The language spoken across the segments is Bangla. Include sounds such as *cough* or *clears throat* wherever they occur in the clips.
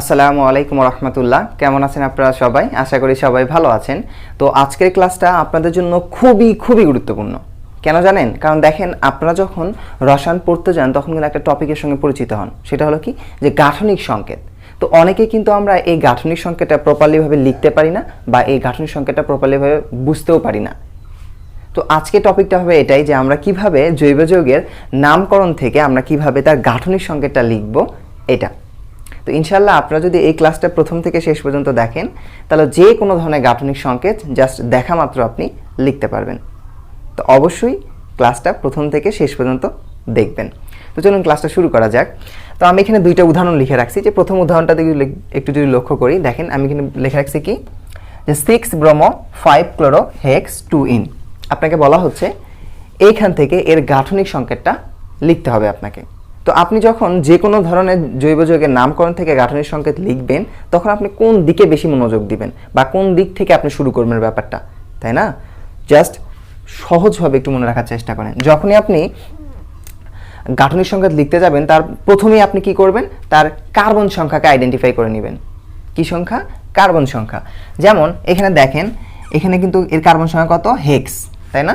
আসসালামু আলাইকুম রহমতুল্লাহ। কেমন আছেন আপনারা সবাই? আশা করি সবাই ভালো আছেন। তো আজকের ক্লাসটা আপনাদের জন্য খুবই খুবই গুরুত্বপূর্ণ। কেন জানেন? কারণ দেখেন, আপনারা যখন রসায়ন পড়তে যান, তখন কিন্তু একটা টপিকের সঙ্গে পরিচিত হন। সেটা হলো কি? যে গাঠনিক সংকেত। তো অনেকে কিন্তু আমরা এই গাঠনিক সংকেতটা প্রপারলিভাবে লিখতে পারি না বা এই গাঠনিক সংকেতটা প্রপারলিভাবে বুঝতেও পারি না। তো আজকে টপিকটা হবে এটাই যে আমরা কীভাবে জৈব যৌগের নামকরণ থেকে আমরা কীভাবে তার গাঠনিক সংকেতটা লিখব, এটা। তো ইনশাল্লাহ আপনারা যদি এই ক্লাসটা প্রথম থেকে শেষ পর্যন্ত দেখেন, তাহলে যে কোনো ধরনের গাঠনিক সংকেত জাস্ট দেখা মাত্র আপনি লিখতে পারবেন। তো অবশ্যই ক্লাসটা প্রথম থেকে শেষ পর্যন্ত দেখবেন। তো চলুন ক্লাসটা শুরু করা যাক। তো আমি এখানে দুইটা উদাহরণ লিখে রাখছি। যে প্রথম উদাহরণটা দিকে একটু যদি লক্ষ্য করি, দেখেন আমি এখানে লিখে রাখছি কি? যে six bromo five chloro hex two ene আপনাকে বলা হচ্ছে এইখান থেকে এর গাঠনিক সংকেতটা লিখতে হবে আপনাকে। তো আপনি যখন যে কোনো ধরনের জৈব যৌগের নামকরণ থেকে গাঠনিক সংকেত লিখবেন, তখন আপনি কোন দিকে বেশি মনোযোগ দিবেন বা কোন দিক থেকে আপনি শুরু করবেন ব্যাপারটা, তাই না? জাস্ট সহজভাবে একটু মনে রাখার চেষ্টা করেন। যখনই আপনি গাঠনিক সংকেত লিখতে যাবেন, তার প্রথমেই আপনি কি করবেন? তার কার্বন সংখ্যাকে আইডেন্টিফাই করে নেবেন। কি সংখ্যা? কার্বন সংখ্যা। যেমন, এখানে দেখেন, এখানে কিন্তু এর কার্বন সংখ্যা কত? হেক্স তাই না?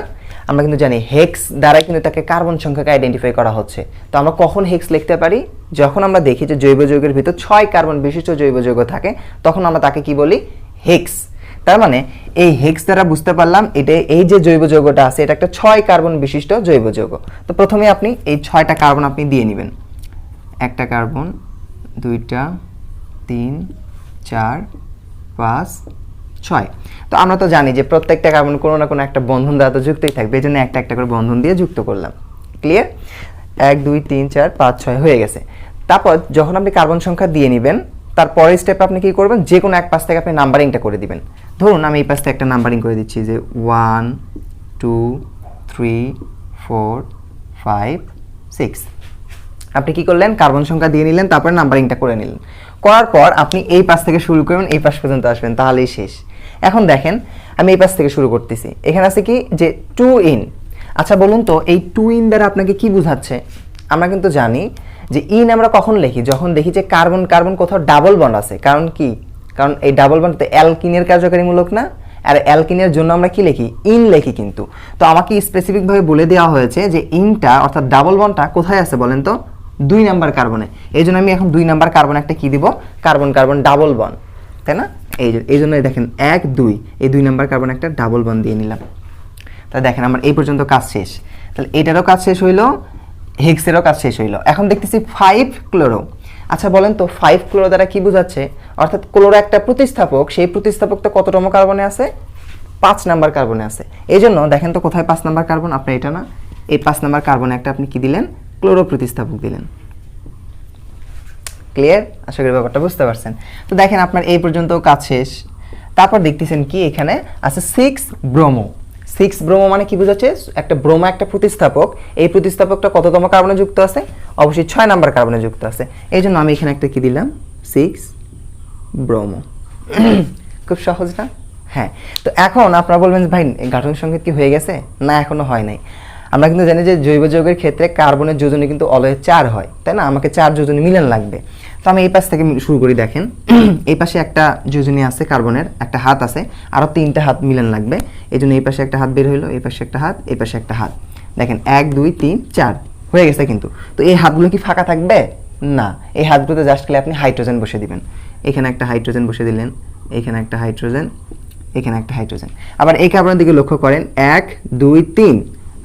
আমরা কিন্তু জানি হেক্স দ্বারা কিন্তু তাকে কার্বন সংখ্যাকে আইডেন্টিফাই করা হচ্ছে। তো আমরা কখন হেক্স লিখতে পারি? যখন আমরা দেখি যে জৈব যৌগের ভিতর ছয় কার্বন বিশিষ্ট জৈব যৌগ থাকে, তখন আমরা তাকে কি বলি? হেক্স তার মানে এই হেক্স দ্বারা বুঝতে পারলাম এটা, এই যে জৈব যৌগটা আছে, এটা একটা ছয় কার্বন বিশিষ্ট জৈব যৌগ। তো প্রথমে আপনি এই ছয়টা কার্বন আপনি দিয়ে নেবেন। একটা কার্বন দুইটা, তিন, চার, পাঁচ ছয়। তো আমরা তো জানি যে প্রত্যেকটা কার্বন কোনো না কোনো একটা বন্ধন দ্বারা তো যুক্তই থাকবে, এই জন্য একটা একটা করে বন্ধন দিয়ে যুক্ত করলাম। ক্লিয়ার এক, দুই, তিন, চার, পাঁচ, ছয় হয়ে গেছে। তারপর যখন আপনি কার্বন সংখ্যা দিয়ে নেবেন তার পরের স্টেপে আপনি কী করবেন? যে কোনো এক পাশ থেকে আপনি নাম্বারিংটা করে দিবেন। ধরুন আমি এই পাশ থেকে একটা নাম্বারিং করে দিচ্ছি যে one two three four five six আপনি কি করলেন? কার্বন সংখ্যা দিয়ে নিলেন, তারপরে নাম্বারিংটা করে নিলেন। করার পর আপনি এই পাশ থেকে শুরু করবেন, এই পাশ পর্যন্ত আসবেন, তাহলেই শেষ। এখন দেখেন, আমি এই পাশ থেকে শুরু করতেছি। এখানে আছে কি যে টু ইন আচ্ছা বলুন তো, এই টু ইন দ্বারা আপনাকে কি বোঝাচ্ছে? আমরা কিন্তু জানি যে ইন আমরা কখন লিখি? যখন দেখি যে কার্বন কার্বন কোথাও ডাবল বন্ড আছে। কারণ কি? কারণ এই ডাবল বন্ড তো অ্যালকিনের কার্যকারীমূলক না? আর অ্যালকিনের জন্য আমরা কি লিখি? ইন লিখি কিন্তু। তো আমাকে স্পেসিফিকভাবে বলে দেওয়া হয়েছে যে ইনটা অর্থাৎ ডাবল বন্ডটা কোথায় আছে বলেন তো? দুই নাম্বার কার্বনে এই জন্য আমি এখন দুই নাম্বার কার্বন একটা কি দিব? কার্বন কার্বন ডাবল বন তাই না? এই যে- এই জন্য দেখেন, এক, দুই, এই দুই নাম্বার কার্বন একটা ডাবল বন দিয়ে নিলাম। তা দেখেন, আমার এই পর্যন্ত কাজ শেষ। তাহলে এটারও কাজ শেষ হইল হেক্সেরও কাজ শেষ হইল। এখন দেখতেছি ফাইভ ক্লোরো আচ্ছা বলেন তো ফাইভ ক্লোরো দ্বারা কি বোঝাচ্ছে? অর্থাৎ ক্লোরো একটা প্রতিস্থাপক, সেই প্রতিস্থাপকটা কততম কার্বনে আছে? পাঁচ নাম্বার কার্বনে আছে। এই জন্য দেখেন তো কোথায় পাঁচ নাম্বার কার্বন আপনার এটা না। এই পাঁচ নাম্বার কার্বনে একটা আপনি কি দিলেন? ক্লোরো প্রতিস্থাপক দিলেন। ক্লিয়ার আশা করি ব্যাপারটা বুঝতে পারছেন। তো দেখেন আপনার এই পর্যন্ত কাজ শেষ। তারপর দেখতেছেন কি? এখানে আছে সিক্স ব্রোমো সিক্স ব্রোমো মানে কি বোঝাচ্ছে? একটা ব্রোমো একটা প্রতিস্থাপক। এই প্রতিস্থাপকটা কততম কার্বনে যুক্ত আছে? অবশ্যই ছয় নাম্বার কার্বনে যুক্ত আছে। এই জন্য আমি এখানে একটা কি দিলাম? সিক্স ব্রোমো *clears throat* খুব সহজ না? হ্যাঁ। তো এখন আপনারা বলবেন, ভাই গাঠনিক সংকেত কি হয়ে গেছে? না, এখনও হয় নাই। আমরা কিন্তু জানি যে জৈব যৌগের ক্ষেত্রে কার্বনের যোজনী কিন্তু অলয়ে চার হয়। তাই না? আমাকে চার যোজনী মিলন লাগবে। তো আমি এই পাশ থেকে শুরু করি, দেখেন। এই পাশে একটা যোজনী আছে কার্বনের, একটা হাত আছে আরও তিনটা হাত মিলন লাগবে। এই জন্য এই পাশে একটা হাত বের হইল, এই পাশে একটা হাত, এই পাশে একটা হাত। দেখেন, এক, দুই, তিন, চার, হয়ে গেছে কিন্তু। তো এই হাতগুলো কি ফাঁকা থাকবে? না, এই হাতগুলোতে জাস্ট খেলে আপনি হাইড্রোজেন বসে দিবেন। এখানে একটা হাইড্রোজেন বসে দিলেন, এখানে একটা হাইড্রোজেন, এখানে একটা হাইড্রোজেন। আবার এই কার্বনের দিকে লক্ষ্য করেন, এক, দুই, তিন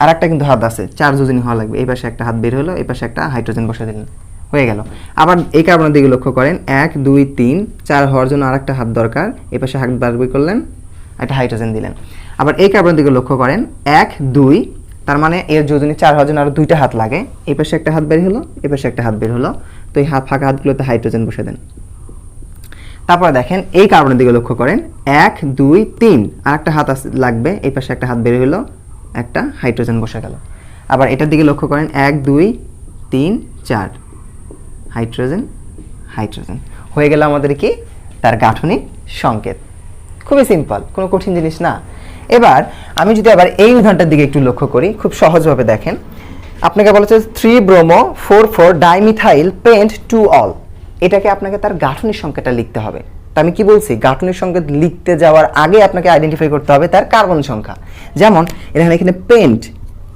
আর একটা কিন্তু হাত আছে, চার যোজনী হওয়া লাগবে। এই পাশে একটা হাত বের হলো এই পাশে একটা হাইড্রোজেন বসে দিলেন। হয়ে গেল। আবার এই কার্বনের দিকে লক্ষ্য করেন, এক, দুই, তিন, চার হওয়ার জন্য আর একটা হাত দরকার। এই পাশে হাত বের করলেন, একটা হাইড্রোজেন দিলেন। আবার এই কার্বনের দিকে লক্ষ্য করেন, এক, দুই, তার মানে এর যোজনী চার হওয়ার জন্য আরও দুইটা হাত লাগে। এই পাশে একটা হাত বের হলো, এই পাশে একটা হাত বের হলো। তো এই হাত ফাঁকা হাতগুলোতে হাইড্রোজেন বসে দেন। তারপরে দেখেন, এই কার্বনের দিকে লক্ষ্য করেন, এক, দুই, তিন আর একটা হাত লাগবে, এই পাশে একটা হাত বের হলো, একটা হাইড্রোজেন বসে গেল। আবার এটার দিকে লক্ষ্য করেন, এক, দুই, তিন, চার। Hydrogen hydrogen. হয়ে গেল আমাদের কি? তার গাঠনিক সংকেত। খুবই সিম্পল, কোনো কঠিন জিনিস না। এবার আমি যদি আবার এই উদাহরণটার দিকে একটু লক্ষ্য করি, খুব সহজভাবে দেখেন। আপনাকে বলা হচ্ছে three bromo four four dimethyl pent two ol. এটাকে আপনাকে তার গাঠনিক সংখ্যাটা লিখতে হবে। তা আমি কি বলছি? গাঠনিক সংকেত লিখতে যাওয়ার আগে আপনাকে আইডেন্টিফাই করতে হবে তার কার্বন সংখ্যা। যেমন, এখানে এখানে পেন্ট।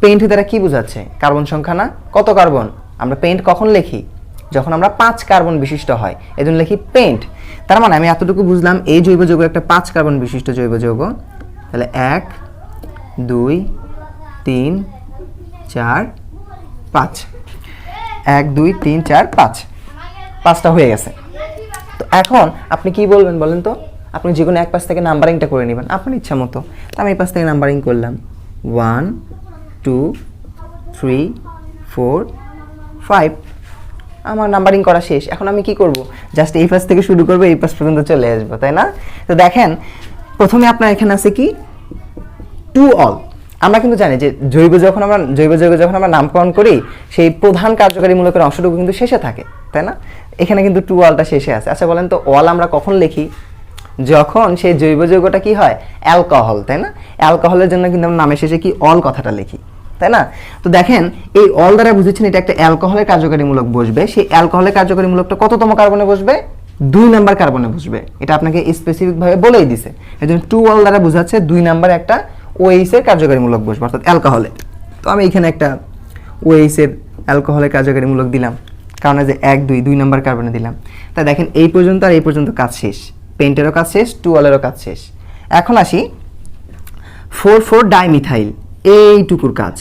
পেন্ট দ্বারা কি বোঝাচ্ছে? কার্বন সংখ্যা না? কত কার্বন? আমরা পেন্ট কখন লিখি? যখন আমরা পাঁচ কার্বন বিশিষ্ট হয়, এই জন্য লিখি পেন্ট তার মানে আমি এতটুকু বুঝলাম এই জৈব যৌগ একটা পাঁচ কার্বন বিশিষ্ট জৈব যৌগ। তাহলে এক, দুই, তিন, চার, পাঁচ। এক, দুই, তিন, চার, পাঁচ। পাঁচটা হয়ে গেছে। তো এখন আপনি কি বলবেন বলেন তো? আপনি যে কোনো এক পাশ থেকে নাম্বারিংটা করে নেবেন, আপনার ইচ্ছা মতো। তো আমি এই পাশ থেকে নাম্বারিং করলাম। One, two, three, four, five. আমার নাম্বারিং করা শেষ। এখন আমি কি করব? জাস্ট এই পাশ থেকে শুরু করব, এই পাশ পর্যন্ত চলে আসব, তাই না? তো দেখেন, প্রথমে আপনার এখানে আছে কি? টু অল আমরা কিন্তু জানি যে জৈব যখন আমরা, জৈব যৌগ যখন আমরা নামকরণ করি, সেই প্রধান কার্যকারী মূলকের অংশটুকু কিন্তু শেষে থাকে, তাই না? এখানে কিন্তু টু অলটা শেষে আছে। আচ্ছা বলেন তো অল আমরা কখন লিখি? যখন সেই জৈব যৌগটা কি হয়? অ্যালকোহল তাই না? অ্যালকোহলের জন্য কিন্তু আমরা নামের শেষে কি অল কথাটা লিখি? তাই না? তো দেখেন, এই অল দ্বারা বুঝেছেন এটা একটা অ্যালকোহলের কার্যকারীমূলক বসবে। সেই অ্যালকোহলের কার্যকারীমূলকটা কততম কার্বনে বসবে? দুই নাম্বার কার্বনে বসবে। এটা আপনাকে স্পেসিফিক ভাবে বলেই দিছে। এই জন্য টু অল দ্বারা বোঝাচ্ছে দুই নাম্বার একটা ওএইস এর কার্যকারীমূলক বসবে, অর্থাৎ অ্যালকোহলে তো আমি এখানে একটা ওএইস এর অ্যালকোহলের কার্যকারীমূলক দিলাম। কারণ যে এক, দুই দুই নাম্বার কার্বনে দিলাম। তা দেখেন, এই পর্যন্ত আর এই পর্যন্ত কাজ শেষ। পেন্টেরও কাজ শেষ টু অলেরও কাজ শেষ। এখন আসি ফোর ফোর ডাইমিথাইল এইটুকুর কাজ।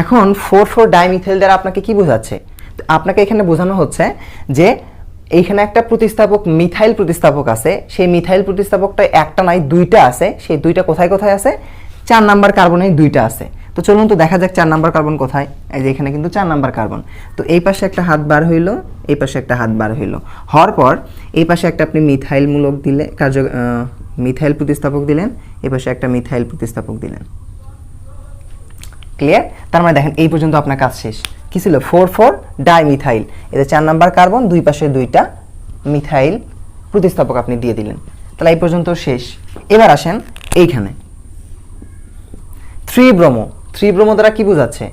এখন ফোর ফোর ডাইমিথাইল দ্বারা আপনাকে কি বোঝাচ্ছে? আপনাকে এখানে বোঝানো হচ্ছে যে এইখানে একটা প্রতিস্থাপক মিথাইল প্রতিস্থাপক আছে, সেই মিথাইল প্রতিস্থাপকটা একটা নাই, দুইটা আছে, সেই দুইটা কোথায় কোথায় আছে? চার নাম্বার কার্বনে দুইটা আছে। তো চলুন তো দেখা যাক চার নাম্বার কার্বন কোথায়। এই যে এখানে কিন্তু চার নাম্বার কার্বন। তো এই পাশে একটা হাত বার হইল, এই পাশে একটা হাত বার হইল। হওয়ার পর এই পাশে একটা আপনি মিথাইল মূলক দিলে, কার্য মিথাইল প্রতিস্থাপক দিলেন, এই পাশে একটা মিথাইল প্রতিস্থাপক দিলেন। ক্লিয়ার তার মানে দেখেন, এই পর্যন্ত আপনার কাজ শেষ। কি ছিল? ফোর ফোর ডাইমিথাইল এতে চার নাম্বার কার্বন দুই পাশে দুইটা মিথাইল প্রতিস্থাপক আপনি দিয়ে দিলেন। তাহলে এই পর্যন্ত শেষ। এবার আসেন এইখানে। থ্রি ব্রোমো থ্রি ব্রোমো দ্বারা কি বোঝাচ্ছে?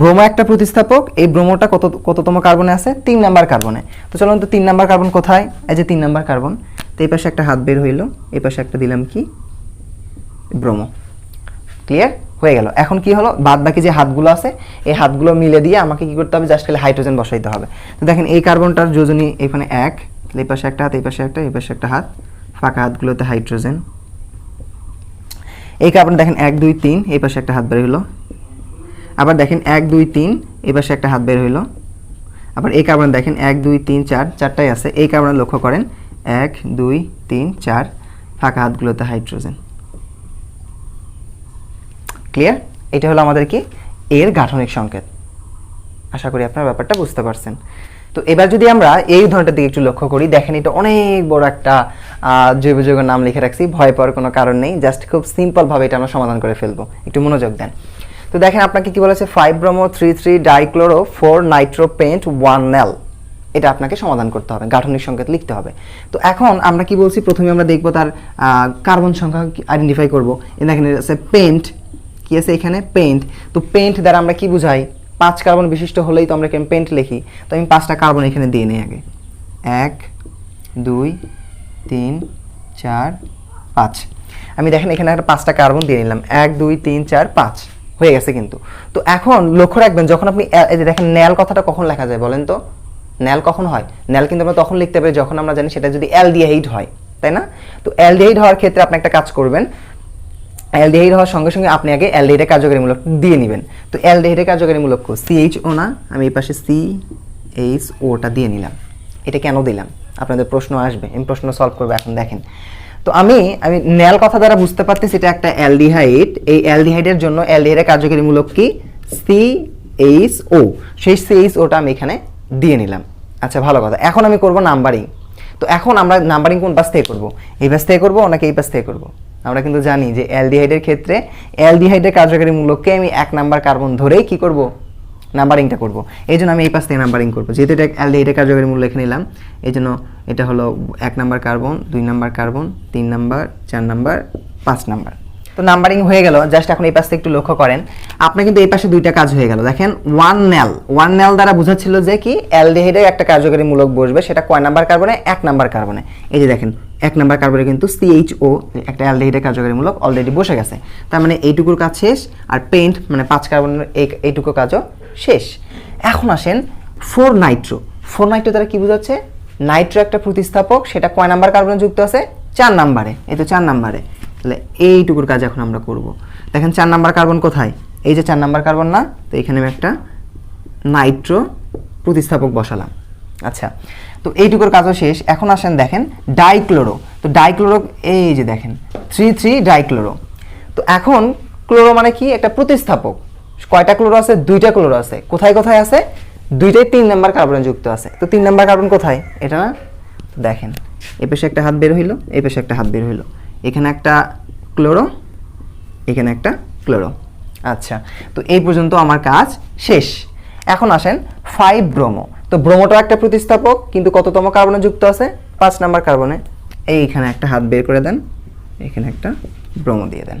ব্রোমো একটা প্রতিস্থাপক, এই ব্রোমোটা কত, কততম কার্বনে আছে? তিন নাম্বার কার্বনে তো চলুন তো তিন নাম্বার কার্বন কোথায়? এই যে তিন নাম্বার কার্বন তো এই পাশে একটা হাত বের হইল। এই পাশে একটা দিলাম কি? ব্রোমো ক্লিয়ার হয়ে গেল। এখন কি হলো? বাদ বাকি যে হাতগুলো আছে, এই হাতগুলো মিলে দিয়ে আমাকে কি করতে হবে? জাস্ট খালি হাইড্রোজেন বসাইতে হবে। তো দেখেন, এই কার্বনটার যোজনী এখানে এক, এই পাশে একটা হাত, এই পাশে একটা, এই পাশে একটা হাত, ফাঁকা হাতগুলোতে হাইড্রোজেন এই কার্বন দেখেন, এক, দুই, তিন, এই পাশে একটা হাত বের হইল আবার দেখেন, এক, দুই, তিন, এই পাশে একটা হাত বের হইল আবার এই কার্বন দেখেন, এক, দুই, তিন, চার, চারটাই আছে। এই কার্বনে লক্ষ্য করেন, এক, দুই, তিন, চার, ফাঁকা হাতগুলোতে হাইড্রোজেন ক্লিয়ার এটা হলো আমাদের কি? এর গাঠনিক সংকেত। আশা করি আপনার ব্যাপারটা বুঝতে পারছেন। তো এবার যদি আমরা এই ধরনটার দিকে একটু লক্ষ্য করি, দেখেন এটা অনেক বড় একটা জৈব যৌগের নাম লিখে রাখছি। ভয় পাওয়ার কোনো কারণ নেই। জাস্ট খুব সিম্পল ভাবে এটা আমরা সমাধান করে ফেলব। একটু মনোযোগ দেন। তো দেখেন আপনাকে কি বলেছে? Five bromo three three dichloro four nitro pent one enal এটা আপনাকে সমাধান করতে হবে, গাঠনিক সংকেত লিখতে হবে। তো এখন আমরা কি বলছি? প্রথমে আমরা দেখব তার কার্বন সংখ্যা আইডেন্টিফাই করব। দেখেন পেন্ট কি আছে এখানে পেন্ট তো পেন্ট দ্বারা আমরা কি বুঝাই? পাঁচ কার্বন বিশিষ্ট হলেই তো আমরা পেন্ট লিখি। তো আমি পাঁচটা কার্বন এখানে দিয়ে নিই আগে। এক, দুই, তিন, চার, পাঁচ। আমি দেখেন এখানে একটা পাঁচটা কার্বন দিয়ে নিলাম। এক, দুই, তিন, চার, পাঁচ। হয়ে গেছে কিন্তু। তো এখন লক্ষ্য রাখবেন, যখন আপনি দেখেন ন্যাল কথাটা কখন লেখা যায় বলেন তো? ন্যাল কখন হয়? ন্যাল কিন্তু আমরা তখন লিখতে পারি, যখন আমরা জানি সেটা যদি অ্যালডিহাইড হয়, তাই না? তো অ্যালডিহাইড হওয়ার ক্ষেত্রে আপনি একটা কাজ করবেন অ্যালডিহাইড হওয়ার সঙ্গে সঙ্গে আপনি আগে অ্যালডিহাইডের কার্যকারীমূলক দিয়ে নেবেন। তো অ্যালডিহাইডের কার্যকারীমূলক সিএইচ ও না, আমি এই পাশে সি এইচ ওটা দিয়ে নিলাম। এটা কেন দিলাম? আপনাদের প্রশ্ন আসবে, আমি প্রশ্ন সলভ করব এখন, দেখেন। তো আমি আমি ন্যাল কথা দ্বারা বুঝতে পারতেছি এটা একটা অ্যালডিহাইড। এই অ্যালডিহাইডের জন্য অ্যালডিহাইডের কার্যকারীমূলক কি? সি এইচ ও সেই সি এইচ ওটা আমি এখানে দিয়ে নিলাম। আচ্ছা ভালো কথা। এখন আমি করব নাম্বারিং তো এখন আমরা নাম্বারিং কোন পাশ থেকে করব? এই পাশ থেকে করব নাকি এই পাশ থেকে করব? আমরা কিন্তু জানি যে অ্যালডিহাইডের ক্ষেত্রে অ্যালডিহাইডের কার্যকারী মূলককে আমি এক নাম্বার কার্বন ধরেই কি করব? নাম্বারিংটা করব। এই জন্য আমি এই পাশ থেকে নাম্বারিং করব। যেহেতু এটা অ্যালডিহাইডের কার্যকারী মূল্য লিখে নিলাম এই জন্য এটা হলো এক নাম্বার কার্বন, দুই নাম্বার কার্বন, তিন নাম্বার, চার নাম্বার, পাঁচ নাম্বার। তো নাম্বারিং হয়ে গেল, জাস্ট এখন এই পাশে একটু লক্ষ্য করেন। আপনার কিন্তু এই পাশে দুইটা কাজ হয়ে গেল। দেখেন ওয়ান নেল ওয়ান নেল দ্বারা বোঝাচ্ছিল যে কি অ্যালডিহাইডের একটা কার্যকারী মূলক বসবে, সেটা কয় নাম্বার কার্বনে? এক নাম্বার কার্বনে। এই যে দেখেন এক নাম্বার কার্বনে কিন্তু সিএইচও একটা অ্যালডিহাইডের কার্যকরী মূলক অলরেডি বসে গেছে। তার মানে এইটুকুর কাজ শেষ, আর পেইন্ট মানে পাঁচ কার্বনের এই এইটুকু কাজও শেষ। এখন আসেন ফোর নাইট্রো ফোর নাইট্রো দ্বারা কি বোঝাচ্ছে? নাইট্রো একটা প্রতিস্থাপক, সেটা কয় নাম্বার কার্বনে যুক্ত আছে? চার নাম্বারে। এই তো চার নাম্বারে। তাহলে এইটুকুর কাজ এখন আমরা করব। দেখেন চার নাম্বার কার্বন কোথায়? এই যে চার নাম্বার কার্বন না? তো এখানে আমি একটা নাইট্রো প্রতিস্থাপক বসালাম। আচ্ছা তো এইটুকুর কাজও শেষ। এখন আসেন দেখেন ডাইক্লোরো তো ডাইক্লোরো এই যে দেখেন থ্রি থ্রি ডাইক্লোরো তো এখন ক্লোরো মানে কি? একটা প্রতিস্থাপক। কয়টা ক্লোরো আছে? দুইটা ক্লোরো আছে। কোথায় কোথায় আছে? দুইটাই তিন নাম্বার কার্বনে যুক্ত আছে। তো তিন নাম্বার কার্বন কোথায়? এটা না? দেখেন এই পাশে একটা হাত বের হইল এই পাশে একটা হাত বের হইল। এখানে একটা ক্লোরো এখানে একটা ক্লোরো আচ্ছা তো এই পর্যন্ত আমার কাজ শেষ। এখন আসেন ফাইভ ব্রোমো তো ব্রোমোটা একটা প্রতিস্থাপক, কিন্তু কততম কার্বনে যুক্ত আছে? পাঁচ নাম্বার কার্বনে। এইখানে একটা হাত বের করে দেন। এখানে একটা ব্রোমো দিয়ে দেন।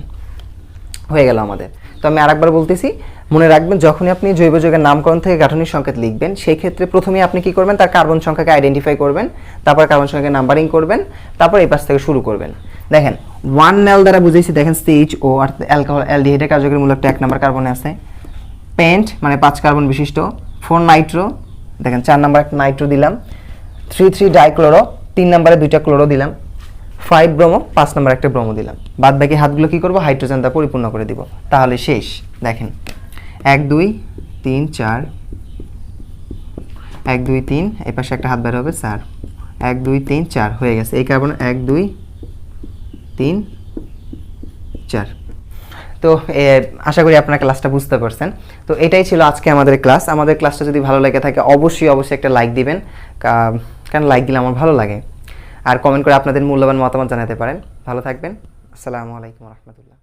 হয়ে গেল আমাদের। তো আমি আরেকবার বলতেছি, মনে রাখবেন, যখনই আপনি জৈব যৌগের নামকরণ থেকে গাঠনিক সংকেত লিখবেন, সেই ক্ষেত্রে প্রথমেই আপনি কি করবেন, তার কার্বন সংখ্যাকে আইডেন্টিফাই করবেন, তারপর কার্বন সংখ্যাকে নাম্বারিং করবেন, তারপর এই পাশ থেকে শুরু করবেন। দেখেন ওয়ান নেল দ্বারা বুঝেছি দেখেন সিএইচ ও অর্থাৎ অ্যালকোহল অ্যালডিহাইডের কার্যকরী মূলকটা এক নাম্বার কার্বনে আছে। পেন্ট মানে পাঁচ কার্বন বিশিষ্ট। ফোর নাইট্রো দেখেন চার নাম্বার একটা নাইট্রো দিলাম। থ্রি থ্রি ডাইক্লোরো, তিন নাম্বারে দুইটা ক্লোরো দিলাম। ফাইভ ব্রোমো, পাঁচ নাম্বার একটা ব্রোমো দিলাম। বাদ বাকি হাতগুলো কী করব? হাইড্রোজেন দ্বারা পরিপূর্ণ করে দিব। তাহলে শেষ। দেখেন, এক, দুই, তিন, চার। এক, দুই, তিন, এই পাশে একটা হাত বের হবে, চার। এক, দুই, তিন, চার, হয়ে গেছে। এই কার্বন এক, দুই, তিন, চার। তো আশা করি আপনার ক্লাসটা বুঝতে পারছেন। তো, এটাই ছিল আজকে আমাদের ক্লাস আমাদের ক্লাসটা যদি ভালো লেগে থাকে, অবশ্যই অবশ্যই একটা লাইক দিবেন। কারণ লাইক দিলে আমার ভালো লাগে। আর কমেন্ট করে আপনাদের মূল্যবান মতামত জানাতে পারেন। ভালো থাকবেন। আসসালামু আলাইকুম রহমতুল্লাহ।